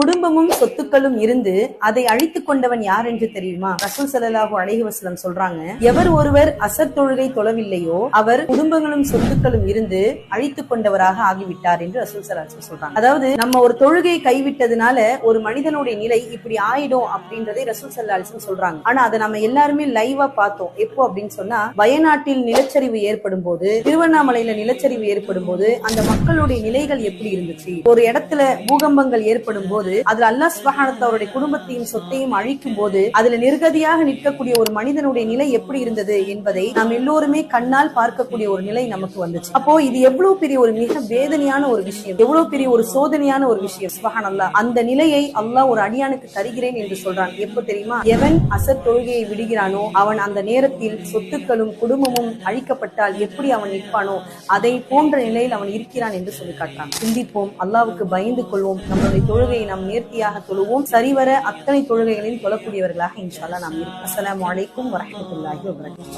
குடும்பமும் சொத்துக்களும் இருந்து அதை அழித்துக் கொண்டவன் யார் என்று தெரியுமா? ரசூல் ஸல்லல்லாஹு அழகி வசலம் சொல்றாங்க எவர் ஒருவர் அசர் தொழுகை தொழவில்லையோ அவர் குடும்பங்களும் சொத்துக்களும் இருந்து அழித்துக் கொண்டவராக ஆகிவிட்டார் என்று ரசூல் ஸல்லல்லாஹு சொல்றாங்க. அதாவது நம்ம ஒரு தொழுகையை கைவிட்டதுனால ஒரு மனிதனுடைய நிலை இப்படி ஆயிடும் அப்படின்றதை ரசூல் ஸல்லல்லாஹு சொல்றாங்க. ஆனா அதை நம்ம எல்லாருமே லைவா பார்த்தோம். எப்போ அப்படின்னு சொன்னா வயநாட்டில் நிலச்சரிவு ஏற்படும் போது திருவண்ணாமலையில நிலச்சரிவு ஏற்படும் போது அந்த மக்களுடைய நிலைகள் எப்படி இருந்துச்சு? ஒரு இடத்துல பூகம்பங்கள் ஏற்படும் போது அதுல அல்லாஹ் சுபஹானத்து அவருடைய குடும்பத்தையும் சொத்தையும் அழிக்கும் போது அதுல நிர்கதியாக நிற்கக்கூடிய ஒரு மனிதனுடைய நிலை எப்படி இருந்தது என்பதை நாம் எல்லோருமே கண்ணால் பார்க்கக்கூடிய ஒரு நிலை நமக்கு வந்துச்சு. அப்போ இது எவ்வளவு பெரிய ஒரு மிக வேதனையான ஒரு விஷயம் எவ்வளவு பெரிய ஒரு சோதனையான ஒரு விஷயம் சுபஹான் அந்த நிலையை அல்லாஹ் ஒரு அடியானுக்கு தருகிறேன் என்று சொல்றான். எப்போ தெரியுமா? எவன் அசர் தொழுகையை விடுகிறானோ அவன் அந்த நேரத்தில் சொத்துக்களும் குடும்பமும் அழிக்கப்பட்டால் எப்படி அவன் நிற்பானோ அதை போன்ற நிலையில் அவன் இருக்கிறான் என்று சொல்லி காட்டான் சிந்திப்போம். அல்லாவுக்கு பயந்து கொள்வோம். நம்மளுடைய தொழுகையை நாம் நாம் நேர்த்தியாக தொழுவோம். சரிவர அத்தனை தொழுகைகளில் தொழக்கூடியவர்களாக இன்ஷால்லா நாம் இருக்கும் அஸ்லாம் வலைக்கும் வரமத்துல்லாஹி வபரகாத்துஹு.